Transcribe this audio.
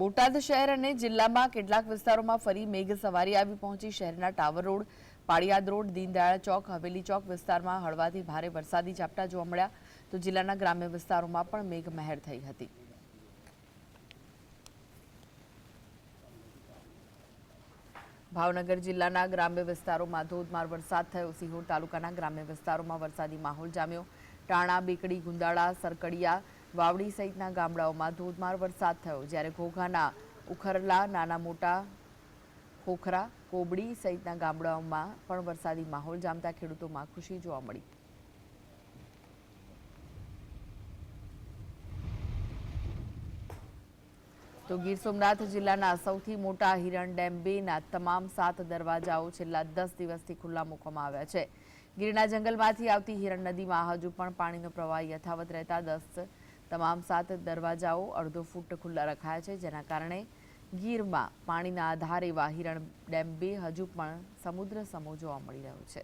બોટાદ શહેર અને જિલ્લામાં કેટલાક વિસ્તારોમાં ફરી મેઘ સવારી આવી પહોંચી. શહેરના tower road, Paliyad road, Deendayal chowk, haveli chowk વિસ્તારમાં હળવાથી ભારે વરસાદી ઝાપટા જોવા મળ્યા. તો જિલ્લાના ગ્રામ્ય વિસ્તારોમાં પણ મેઘ થઈ હતી. ભાવનગર જિલ્લાના ગ્રામ્ય વિસ્તારોમાં ધોધમાર વરસાદ થયો. સિહોર તાલુકાના ગ્રામ્ય વિસ્તારોમાં વરસાદી માહોલ જામ્યો. ટાણા, બેકડી, ગુંદાળા, સરકડિયા વાવડી સહિતના ગામડાઓમાં ધોધમાર વરસાદ થયો, જ્યારે ઘોઘાના ઉખરલા, નાના મોટા ખોખરા, કોબડી સહિતના ગામડાઓમાં પણ વરસાદી માહોલ જામતા ખેડૂતોમાં ખુશી જોવા મળી. તો ગીર સોમનાથ જિલ્લાના સૌથી મોટા હિરણ ડેમ બેના તમામ સાત દરવાજાઓ છેલ્લા દસ દિવસથી ખુલ્લા મૂકવામાં આવ્યા છે. ગીરના જંગલમાંથી આવતી હિરણ નદીમાં હજુ પણ પાણીનો પ્રવાહ યથાવત રહેતા દસ તમામ સાત દરવાજાઓ અડધો ફૂટ ખુલ્લા રખાયા છે, જેના કારણે ગીરમાં પાણીના આધાર એવા હિરણ ડેમ બે હજુ પણ સમુદ્ર સમો જોવા મળી રહ્યો છે.